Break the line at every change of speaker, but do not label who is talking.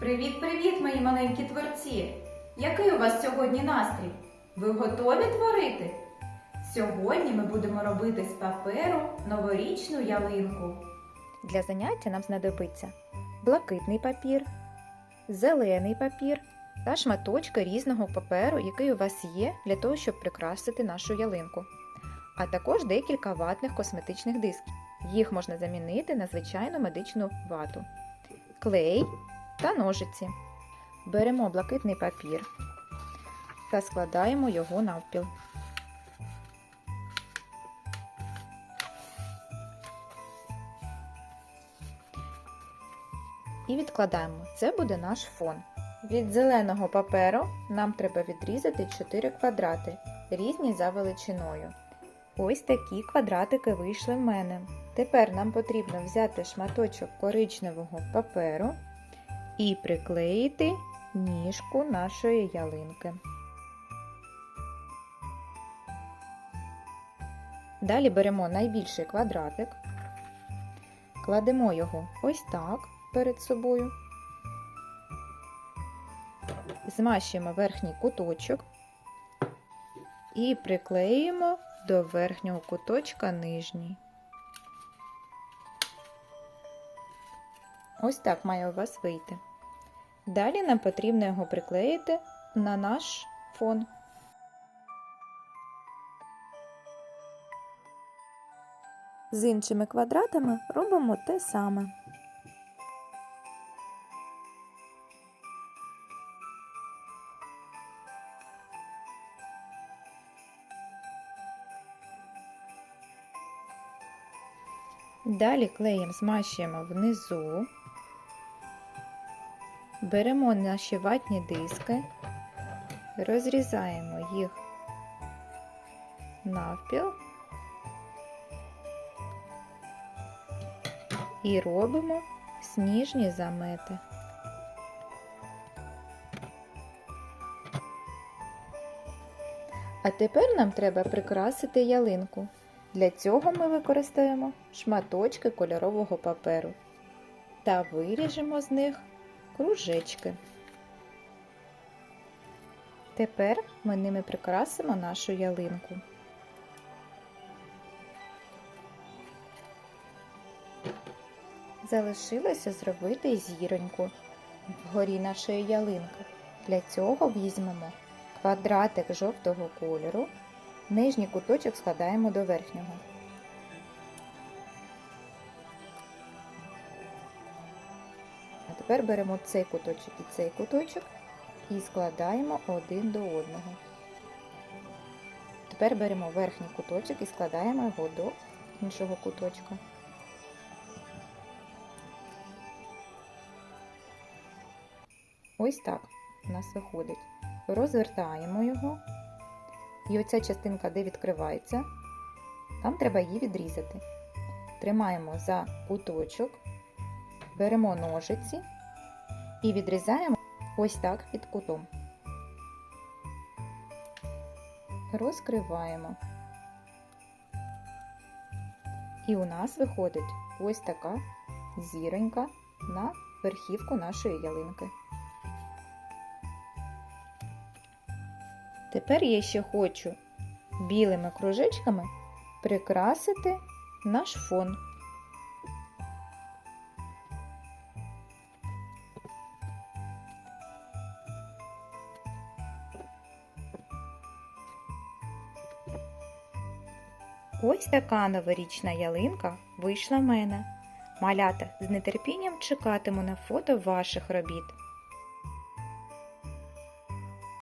Привіт-привіт, мої маленькі творці! Який у вас сьогодні настрій? Ви готові творити? Сьогодні ми будемо робити з паперу новорічну ялинку.
Для заняття нам знадобиться блакитний папір, зелений папір та шматочки різного паперу, який у вас є для того, щоб прикрасити нашу ялинку, а також декілька ватних косметичних дисків. Їх можна замінити на звичайну медичну вату, клей та ножиці. Беремо блакитний папір та складаємо його навпіл. і відкладаємо. Це буде наш фон. Від зеленого паперу нам треба відрізати 4 квадрати, різні за величиною. Ось такі квадратики вийшли в мене. Тепер нам потрібно взяти шматочок коричневого паперу і приклеїти ніжку нашої ялинки. Далі беремо найбільший квадратик, кладемо його ось так перед собою. Змащуємо верхній куточок і приклеїмо до верхнього куточка нижній. Ось так має у вас вийти. Далі нам потрібно його приклеїти на наш фон. З іншими квадратами робимо те саме. Далі клеєм змащуємо внизу, беремо наші ватні диски, розрізаємо їх навпіл і робимо сніжні замети. А тепер нам треба прикрасити ялинку. Для цього ми використаємо шматочки кольорового паперу та виріжемо з них кружечки. Тепер ми ними прикрасимо нашу ялинку. Залишилося зробити зіроньку вгорі нашої ялинки. Для цього візьмемо квадратик жовтого кольору Нижній куточок складаємо до верхнього. Тепер беремо цей куточок і цей куточок і складаємо один до одного. Тепер беремо верхній куточок і складаємо його до іншого куточка. Ось так у нас виходить. Розвертаємо його. І оця частинка, де відкривається, там треба її відрізати. Тримаємо за куточок, беремо ножиці і відрізаємо ось так під кутом. Розкриваємо. І у нас виходить ось така зіронька на верхівку нашої ялинки. Тепер я ще хочу білими кружечками прикрасити наш фон. Ось така новорічна ялинка вийшла в мене. Малята з нетерпінням чекатиму на фото ваших робіт.